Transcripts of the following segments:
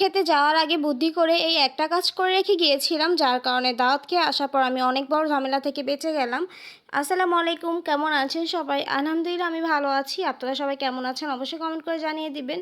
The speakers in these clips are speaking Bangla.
খেতে যাওয়ার আগে বুদ্ধি করে এই একটা কাজ করে রেখে গিয়েছিলাম, যার কারণে দাওয়াত খেয়ে আসার পর আমি অনেক বড় ঝামেলা থেকে বেঁচে গেলাম। আসসালামু আলাইকুম, কেমন আছেন সবাই? আলহামদুলিল্লাহ, আমি ভালো আছি। আপনারা সবাই কেমন আছেন? অবশ্যই কমেন্ট করে জানিয়ে দিবেন।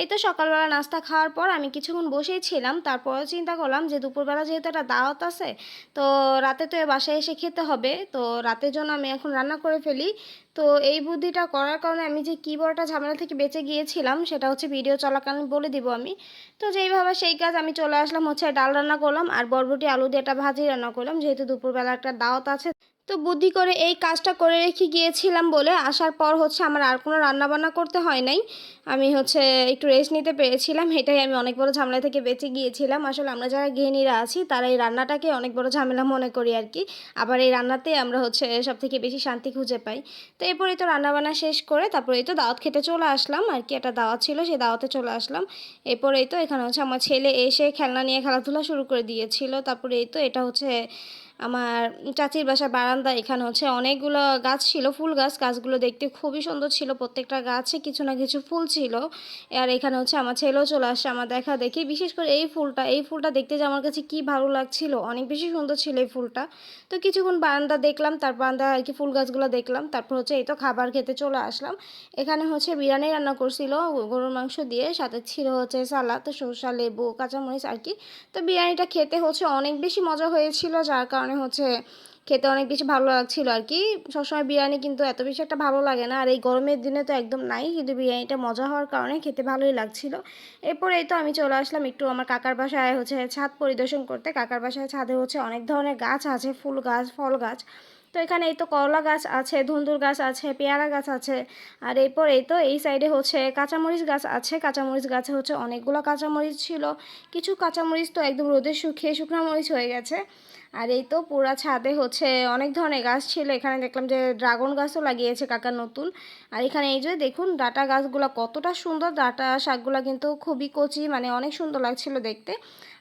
এই তো সকালবেলা নাস্তা খাওয়ার পর আমি কিছুক্ষণ বসেই ছিলাম। তারপরেও চিন্তা করলাম যে দুপুরবেলা যেহেতু একটা দাওয়াত আছে, তো রাতে তো এ বাসায় এসে খেতে হবে। তো রাতের জন্য আমি এখন রান্না করে ফেলি। তো এই বুদ্ধিটা করার কারণে আমি যে কী ঝামেলা থেকে বেঁচে গিয়েছিলাম, সেটা হচ্ছে ভিডিও চলাকালীন বলে দিব আমি। তো যেইভাবে সেই কাজ আমি চলে আসলাম, হচ্ছে ডাল রান্না করলাম, আর বরবটি আলু দিয়ে একটা ভাজি রান্না করলাম। যেহেতু দুপুরবেলা একটা দাওয়াত আছে তো বুদ্ধি করে এই কাজটা করে রেখে গিয়েছিলাম বলে আসার পর হচ্ছে আমার আর কোনো রান্নাবান্না করতে হয় নাই। আমি হচ্ছে একটু রেস্ট নিতে পেরেছিলাম, এটাই আমি অনেক বড় ঝামেলা থেকে বেঁচে গিয়েছিলাম। আসলে আমরা যারা গৃহিণীরা আছি, তারা এই রান্নাটাকে অনেক বড় ঝামেলা মনে করি আর কি। আবার এই রান্নাতে আমরা হচ্ছে সব থেকে বেশি শান্তি খুঁজে পাই। তো এরপরে তো রান্নাবান্না শেষ করে তারপরে এই তো দাওয়াত খেতে চলে আসলাম আর কি, একটা দাওয়াত ছিল, সেই দাওয়াতে চলে আসলাম। এরপরেই তো এখানে হচ্ছে আমার ছেলে এসে খেলনা নিয়ে খেলাধুলা শুরু করে দিয়েছিল। তারপরে এই তো এটা হচ্ছে আমার চাচির বাসা বারান্দা এখানে হচ্ছে অনেকগুলো গাছ ছিল, ফুল গাছ। গাছগুলো দেখতে খুবই সুন্দর ছিল, প্রত্যেকটা গাছে কিছু না কিছু ফুল ছিল। আর এখানে হচ্ছে আমার ছেলেও চলে আসছে, আমার দেখা দেখি। বিশেষ করে এই ফুলটা এই ফুলটা দেখতে যে আমার কাছে কি ভালো লাগছিল, অনেক বেশি সুন্দর ছিল এই ফুলটা। তো কিছুক্ষণ বারান্দা দেখলাম তার বারান্দা আর কি ফুল গাছগুলো দেখলাম। তারপর হচ্ছে এই তো খাবার খেতে চলে আসলাম। এখানে হচ্ছে বিরিয়ানি রান্না করছিল, গরুর মাংস দিয়ে, সাথে ছিল হচ্ছে সালাদ, সরষা, লেবু, কাঁচামরিচ আর কি। তো বিরিয়ানিটা খেতে হচ্ছে অনেক বেশি মজা হয়েছিল, যার কারণে হচ্ছে খেতে অনেক বেশি ভালো লাগছিল আর কি। সবসময় বিরিয়ানি কিন্তু এত বেশি একটা ভালো লাগে না। আর এই গরমের দিনে তো একদম নাই, কিন্তু বিরিয়ানিটা মজা হওয়ার কারণে খেতে ভালোই লাগছিল। এরপর এই তো আমি চলে আসলাম একটু আমার কাকার বাসায় হচ্ছে ছাদ পরিদর্শন করতে। কাকার বাসায় ছাদে হচ্ছে অনেক ধরনের গাছ আছে, ফুল গাছ, ফল গাছ। তো এখানে এই তো করলা গাছ আছে, ধুন্দুর গাছ আছে, পেয়ারা গাছ আছে। আর এরপর এই তো এই সাইডে হচ্ছে কাঁচামরিচ গাছ আছে। কাঁচামরিচ গাছে হচ্ছে অনেকগুলো কাঁচামরিচ ছিল। কিছু কাঁচামরিচ তো একদম রোদে শুকিয়ে শুকনো মরিচ হয়ে গেছে। আর এই তো পুরা ছাদে হচ্ছে অনেক ধরনের গাছ ছিল। এখানে দেখলাম যে ড্রাগন গাছও লাগিয়েছে কাকা নতুন। আর এখানে এই যে দেখুন ডাটা গাছগুলো, কতটা সুন্দর ডাটা শাকগুলো কিন্তু খুবই কচি মানে অনেক সুন্দর লাগছিল দেখতে।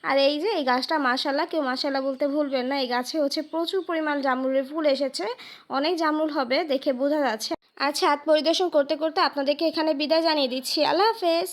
আর এই যে এই গাছটা মাসাল্লাহ কেউ মাসাল্লাহ বলতে ভুলবেন না, এই গাছে হচ্ছে প্রচুর পরিমাণ জামরুলের ফুল এসেছে। অনেক জামরুল হবে দেখে বোঝা যাচ্ছে। আর ছাদ পরিদর্শন করতে করতে আপনাদেরকে এখানে বিদায় জানিয়ে দিচ্ছি। আল্লাহ হাফেজ।